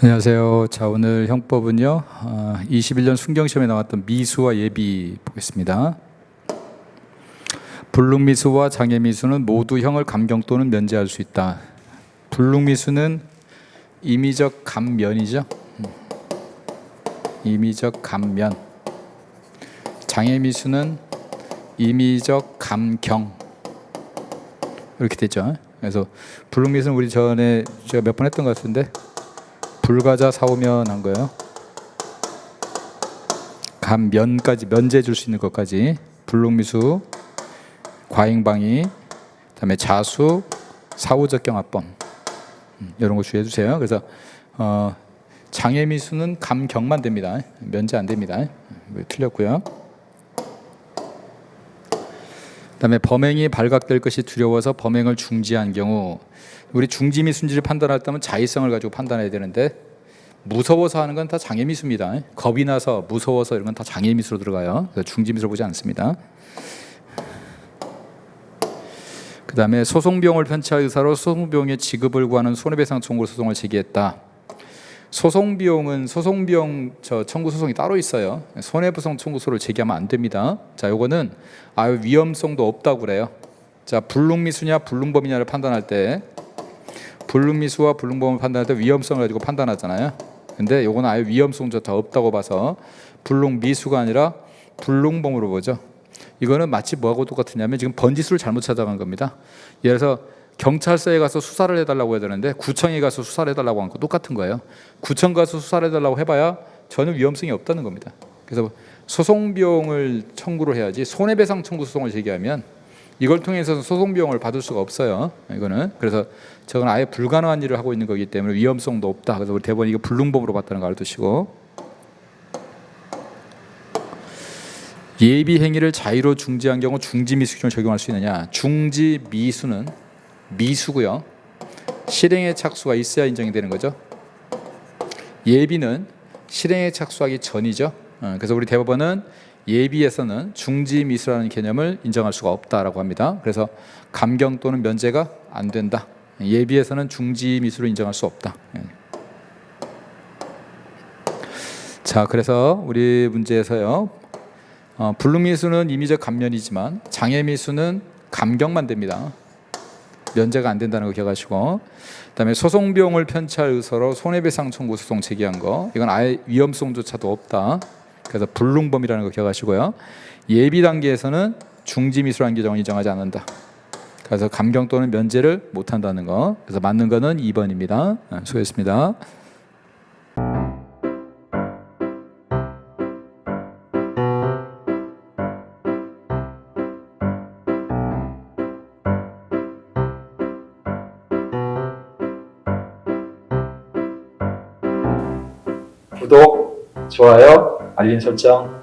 안녕하세요. 자 오늘 형법은요. 어, 21년 순경시험에 나왔던 미수와 예비 보겠습니다. 불능미수와 장애미수는 모두 형을 감경 또는 면제할 수 있다. 불능미수는 임의적 감면이죠. 음. 임의적 감면. 장애미수는 임의적 감경. 이렇게 되죠. 그래서 불능미수는 우리 전에 제가 몇 번 했던 것 같은데 불가자 사오면 한 거예요. 감 면까지 면제 줄 수 있는 것까지 불능미수 과잉방위 그다음에 자수 사후적 경 합범 음, 이런 거 주의해 주세요. 그래서 어, 장애미수는 감경만 됩니다. 면제 안 됩니다. 음, 틀렸고요. 그다음에 범행이 발각될 것이 두려워서 범행을 중지한 경우 우리 중지 미 순지를 판단할 때면 자의성을 가지고 판단해야 되는데 무서워서 하는 건 다 장애 미수입니다. 겁이 나서 무서워서 이런 건 다 장애 미수로 들어가요. 그래서 중지 미수로 보지 않습니다. 그다음에 소송비용을 편취할 의사로 소송비용의 지급을 구하는 손해배상 청구 소송을 제기했다. 소송 비용은 소송 비용 저 청구 소송이 따로 있어요. 손해배상 청구소를 제기하면 안 됩니다. 자, 요거는 아유 위험성도 없다고 그래요. 자, 불능미수냐 불능범이냐를 판단할 때 불능미수와 불능범을 판단할 때 위험성을 가지고 판단하잖아요. 근데 요거는 아예 위험성조차 없다고 봐서 불능미수가 아니라 불능범으로 보죠. 이거는 마치 뭐하고 똑같으냐면 지금 번지수를 잘못 찾아간 겁니다. 예를 들어서 경찰서에 가서 수사를 해달라고 해야 되는데 구청에 가서 수사를 해달라고 한 거 똑같은 거예요. 구청 가서 수사를 해달라고 해봐야 전혀 위험성이 없다는 겁니다. 그래서 소송 비용을 청구를 해야지 손해배상 청구 소송을 제기하면 이걸 통해서 소송 비용을 받을 수가 없어요. 이거는 그래서 저건 아예 불가능한 일을 하고 있는 거기 때문에 위험성도 없다. 그래서 우리 대법원 이거 불능범으로 봤다는 거 알아두시고 예비 행위를 자의로 중지한 경우 중지 미수 규정을 적용할 수 있느냐? 중지 미수는 미수고요. 실행에 착수가 있어야 인정이 되는 거죠. 예비는 실행에 착수하기 전이죠. 어, 그래서 우리 대법원은 예비에서는 중지 미수라는 개념을 인정할 수가 없다라고 합니다. 그래서 감경 또는 면제가 안 된다. 예비에서는 중지 미수를 인정할 수 없다. 예. 자, 그래서 우리 문제에서요. 어, 불능 미수는 임의적 감면이지만 장애 미수는 감경만 됩니다. 면제가 안 된다는 거 기억하시고 그다음에 소송 비용을 편취할 의사로 손해배상 청구 소송 제기한 거 이건 아예 위험성조차도 없다. 그래서 불능범이라는 거 기억하시고요. 예비 단계에서는 중지미수라는 규정을 인정하지 않는다. 그래서 감경 또는 면제를 못 한다는 거. 그래서 맞는 거는 2번입니다. 수고했습니다. 구독, 좋아요, 알림 설정